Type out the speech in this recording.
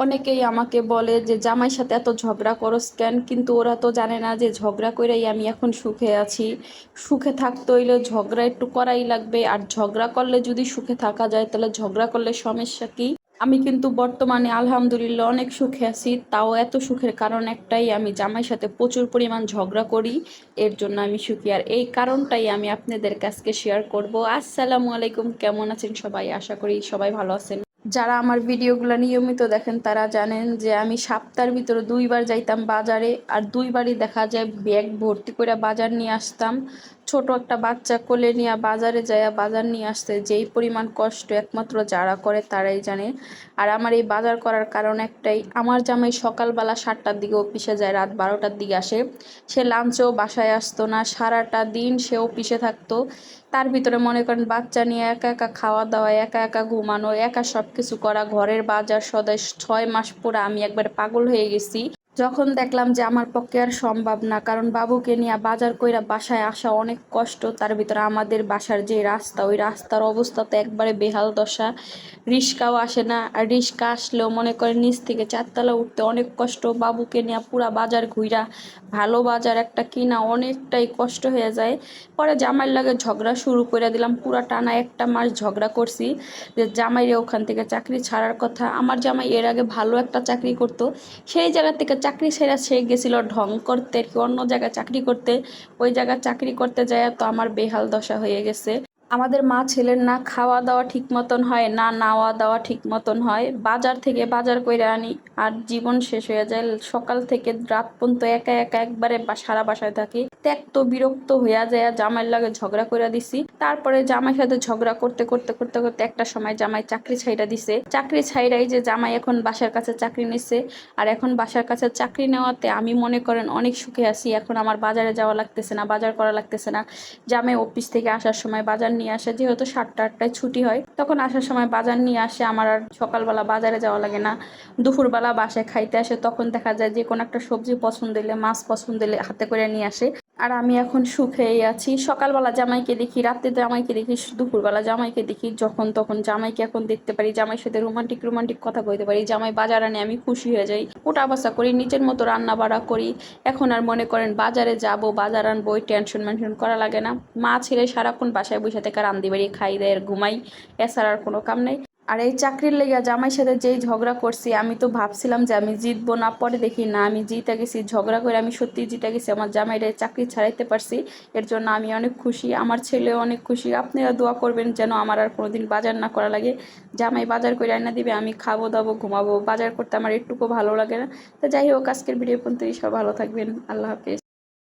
অনেকেই আমাকে বলে যে জামাই সাথে এত ঝগড়া করস কেন? কিন্তু ওরা তো জানে না যে, ঝগড়া করেই আমি এখন সুখে আছি। সুখে থাকতে হইলে ঝগড়া একটু করাই লাগবে। আর ঝগড়া করলে যদি সুখে থাকা যায়, তাহলে ঝগড়া করলে সমস্যা কি? আমি কিন্তু বর্তমানে আলহামদুলিল্লাহ অনেক সুখে আছি। তাও এত সুখের কারণ একটাই, আমি জামাইয়ের সাথে প্রচুর পরিমাণ ঝগড়া করি। এর জন্য আমি সুখী। আর এই কারণটাই আমি আপনাদের কাছকে শেয়ার করব। আসসালামু আলাইকুম। কেমন আছেন সবাই? আশা করি সবাই ভালো আছেন। যারা আমার ভিডিওগুলো নিয়মিত দেখেন, তারা জানেন যে আমি সপ্তাহের ভিতরে দুইবার যাইতাম বাজারে, আর দুইবারই দেখা যায় ব্যাগ ভর্তি করে বাজার নিয়ে আসতাম। ছোট একটা বাচ্চা কোলে নিয়ে বাজারে যায় বাজার নিয়ে আসতে যেই পরিমাণ কষ্ট একমাত্র যারা করে তারাই জানে। আর আমার এই বাজার করার কারণ একটাই, আমার জামাই সকালবেলা সাতটার দিকে অফিসে যায়, রাত বারোটার দিকে আসে। সে লাঞ্চেও বাসায় আসতো না, সারাটা দিন সে অফিসে থাকতো। তার ভিতরে মনে করেন বাচ্চা নিয়ে একা একা খাওয়া দাওয়া, একা একা ঘুমানো, একা সব কিছু করা, ঘরের বাজার সদাই ছয় মাস পরে আমি একবার পাগল হয়ে গেছি। যখন দেখলাম যে আমার পক্ষে আর সম্ভব না, কারণ বাবুকে নিয়ে বাজার কইরা বাসায় আসা অনেক কষ্ট, তার ভিতরে আমাদের বাসার যে রাস্তা, ওই রাস্তার অবস্থা তো একবারে বেহাল দশা। রিক্সাও আসে না, আর রিক্সা আসলেও মনে করে নিচ থেকে চারতলা উঠতে অনেক কষ্ট, বাবুকে নিয়ে পুরা বাজার ঘুইরা ভালো বাজার একটা কিনা অনেকটাই কষ্ট হয়ে যায়। পরে জামাইয়ের লাগে ঝগড়া শুরু করে দিলাম, পুরা টানা একটা মাস ঝগড়া করছি যে জামাইরে ওখান থেকে চাকরি ছাড়ার কথা। আমার জামাই এর আগে ভালো একটা চাকরি করতো, সেই জায়গা থেকে চাকরি সেরা সে গেছিল ঢং করতে, কি অন্য জায়গায় চাকরি করতে, ওই জায়গায় চাকরি করতে যায় তো আমার বেহাল দশা হয়ে গেছে। আমাদের মা ছেলের না খাওয়া দাওয়া ঠিক মতন হয়, না নাওয়া দাওয়া ঠিক মতন হয়। বাজার থেকে বাজার করে আনি আর জীবন শেষ হয়ে যায়। সকাল থেকে রাত পর্যন্ত একা একা একবারে সারা বাসায় থাকি। ত্যাক্ত বিরক্ত হইয়া যায় জামাইয়ের লাগে ঝগড়া করে দিছি। তারপরে জামাইয়ের সাথে ঝগড়া করতে করতে করতে করতে একটা সময় জামাই চাকরি ছাইরা দিছে। চাকরি ছাইরাই যে জামাই এখন বাসার কাছে চাকরি নিছে। আর এখন বাসার কাছে চাকরি নেওয়াতে আমি মনে করেন অনেক সুখে আছি। এখন আমার বাজারে যাওয়া লাগতেছে না, বাজার করা লাগতেছে না। জামাই অফিস থেকে আসার সময় বাজার নিয়ে আসে, যেহেতু সাতটা, আটটায় ছুটি হয়, তখন আসার সময় বাজার নিয়ে আসে। আমার আর সকালবেলা বাজারে যাওয়া লাগে না। দুপুরবেলা বাসায় খাইতে আসে, তখন দেখা যায় যে কোনো একটা সবজি পছন্দ এলে মাছ পছন্দ এলে হাতে করে নিয়ে আসে। আর আমি এখন সুখেই আছি। সকালবেলা জামাইকে দেখি, রাত্রে জামাইকে দেখি, দুপুরবেলা জামাইকে দেখি, যখন তখন জামাইকে এখন দেখতে পারি, জামাইয়ের সাথে রোমান্টিক রোমান্টিক কথা কইতে পারি। জামাই বাজার আনে, আমি খুশি হয়ে যাই। ওটা অবস্থা করি, নিজের মতো রান্না বাড়া করি। এখন আর মনে করেন বাজারে যাব, বাজার আনব, ওই টেনশন মেনশন করা লাগে না। মা ছেলে সারাক্ষণ বাসায় বসে থেকে রান্দি বাড়ি খাই দেয় ঘুমাই। এছাড়া আর কোনো কাম নেই। আর এই চাকরির লেগে জামাইয়ের সাথে যেই ঝগড়া করছি, আমি তো ভাবছিলাম যে আমি জিতবো না, পরে দেখি না, আমি জিতে গেছি, ঝগড়া করে আমি সত্যি জিতে গেছি, আমার জামাইরা চাকরি ছাড়াইতে পারছি, এর জন্য আমি অনেক খুশি, আমার ছেলেও অনেক খুশি আপনারা দোয়া করবেন যেন আমার আর কোনোদিন বাজার না করা লাগে, জামাই বাজার করে আনা দিবে, আমি খাব, দাবো, ঘুমাবো, বাজার করতে আমার একটুকু ভালো লাগে না, তো যাই হোক, আজকের ভিডিও পর্যন্ত সব ভালো থাকবেন, আল্লাহ হাফেজ।